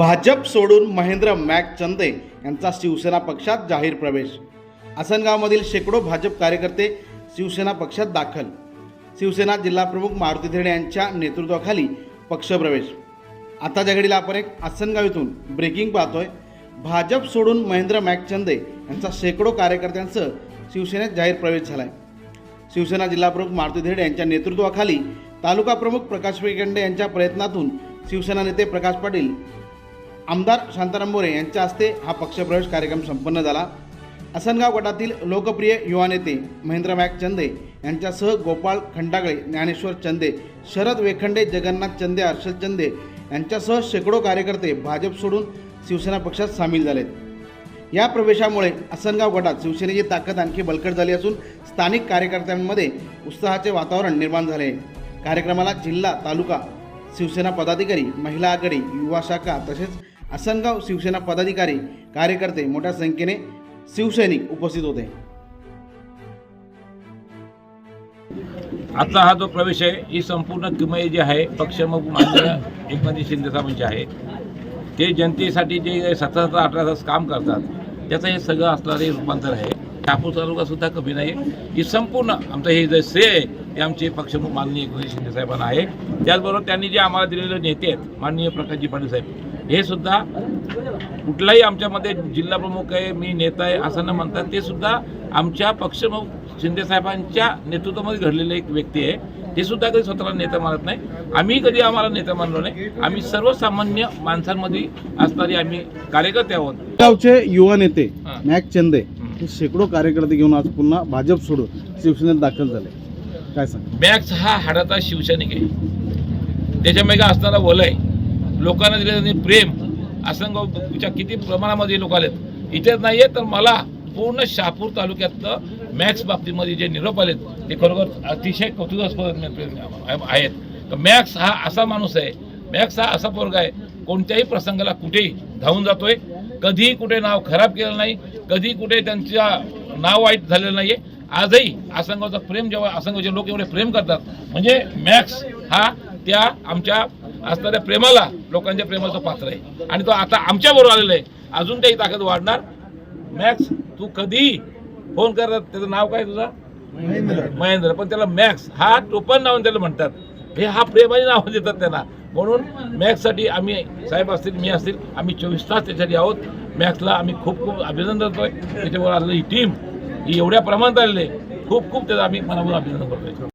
भाजप सोडून महेंद्र मॅक चंदे यांचा शिवसेना पक्षात जाहीर प्रवेश. आसनगावमधील शेकडो भाजप कार्यकर्ते शिवसेना पक्षात दाखल. शिवसेना जिल्हाप्रमुख मारुती धेणे यांच्या नेतृत्वाखाली पक्षप्रवेश. आता जगडीला आपण एक आसनगाव इथून ब्रेकिंग पाहतोय. भाजप सोडून महेंद्र मॅक चंदे यांचा शेकडो कार्यकर्त्यांसह शिवसेनेत जाहीर प्रवेश झालाय. शिवसेना जिल्हाप्रमुख मारुती धेडे यांच्या नेतृत्वाखाली तालुका प्रमुख प्रकाश विकेंडे यांच्या प्रयत्नातून शिवसेना नेते प्रकाश पाटील आमदार शांताराम मोरे यांच्या हस्ते हा पक्षप्रवेश कार्यक्रम संपन्न झाला. असनगाव गटातील लोकप्रिय युवा नेते महेंद्र मॅक चंदे यांच्यासह गोपाळ खंडागळे ज्ञानेश्वर चंदे शरद वेखंडे जगन्नाथ चंदे हर्षद चंदे यांच्यासह शेकडो कार्यकर्ते भाजप सोडून शिवसेना पक्षात सामील झालेत. या प्रवेशामुळे असनगाव गटात शिवसेनेची ताकद आणखी बळकट झाली असून स्थानिक कार्यकर्त्यांमध्ये उत्साहाचे वातावरण निर्माण झाले आहे. कार्यक्रमाला जिल्हा तालुका शिवसेना पदाधिकारी महिला आघाडी युवा शाखा तसेच आसनगाव शिवसेना पदाधिकारी कार्यकर्ते मोठ्या संख्येने शिवसैनिक उपस्थित होते. आजचा हा जो प्रवेश आहे ही संपूर्ण किमय जी आहे पक्षमुख मान्य एकनाथजी शिंदे साहेबांची आहे. ते जनतेसाठी जे सतरा सतरा अठरा तास काम करतात त्याचं हे सगळं असणारे रूपांतर आहे. ठाकूर तालुका सुद्धा कमी नाही. ही संपूर्ण आमचं हे जे श्रेय आहे ते आमचे पक्षप्रमुख माननीय एकनाथजी शिंदे साहेबांना आहे. त्याचबरोबर त्यांनी जे आम्हाला दिलेले नेते आहेत माननीय प्रकाशजी पाटील साहेब हे सुद्धा कुठलाही आमच्यामध्ये जिल्हा प्रमुख आहे मी नेता आहे असं न म्हणतात ते सुद्धा आमच्या पक्षप्रमुख शिंदे साहेबांच्या नेतृत्वामध्ये घडलेले एक व्यक्ती आहे. ते सुद्धा कधी स्वतःला नेता मानत नाही. आम्ही कधी आम्हाला नेता मानलो नाही. आम्ही सर्वसामान्य माणसांमध्ये असणारे आम्ही कार्यकर्ते आहोत. गावचे युवा नेते. मॅक चंदे हं. शेकडो कार्यकर्ते घेऊन आज पुन्हा भाजप सोडून शिवसेनेत दाखल झाले. काय सांग? मॅक्स हा हाडाचा शिवसैनिक आहे. त्याच्यामागे असणारा वलय लोकांना दिलेलं प्रेम. असंगावच्या किती प्रमाणामध्ये लोक आलेत. इथेच नाही तर मला पूर्ण शहापूर तालुक्यातलं मॅक्स बाबतीमध्ये जे निरोप आलेत ते खरोखर अतिशय कौतुकास्पद आहेत तर मॅक्स हा असा माणूस आहे मॅक्स हा असा पोरगा आहे कोणत्याही प्रसंगाला कुठेही धावून जातोय. कधीही कुठे नाव खराब केलं नाही कधी कुठे त्यांच्या नाव वाईट झालेलं नाहीये. आजही आसंगावचं प्रेम जेव्हा आसंगावचे लोक एवढे प्रेम करतात म्हणजे मॅक्स हा त्या आमच्या असणाऱ्या प्रेमाला लोकांच्या प्रेमाचं पात्र आहे. आणि तो आता आमच्या बरोबर आलेला आहे. अजून काही ताकद वाढणार. मॅक्स तू कधी फोन करत त्याचं नाव काय तुझं? महेंद्र. पण त्याला मॅक्स हा टोपण नाव त्याला म्हणतात. हे हा प्रेमाने नाव देतात त्यांना. म्हणून मॅक्ससाठी आम्ही साहेब असतील मी असतील आम्ही चोवीस तास त्याच्यासाठी आहोत. मॅक्सला आम्ही खूप खूप अभिनंदन करतोय. त्याच्यावर आलेली टीम ही एवढ्या प्रमाणात आलेली आहे. खूप खूप त्याचं आम्ही मनापासून अभिनंदन करतोय.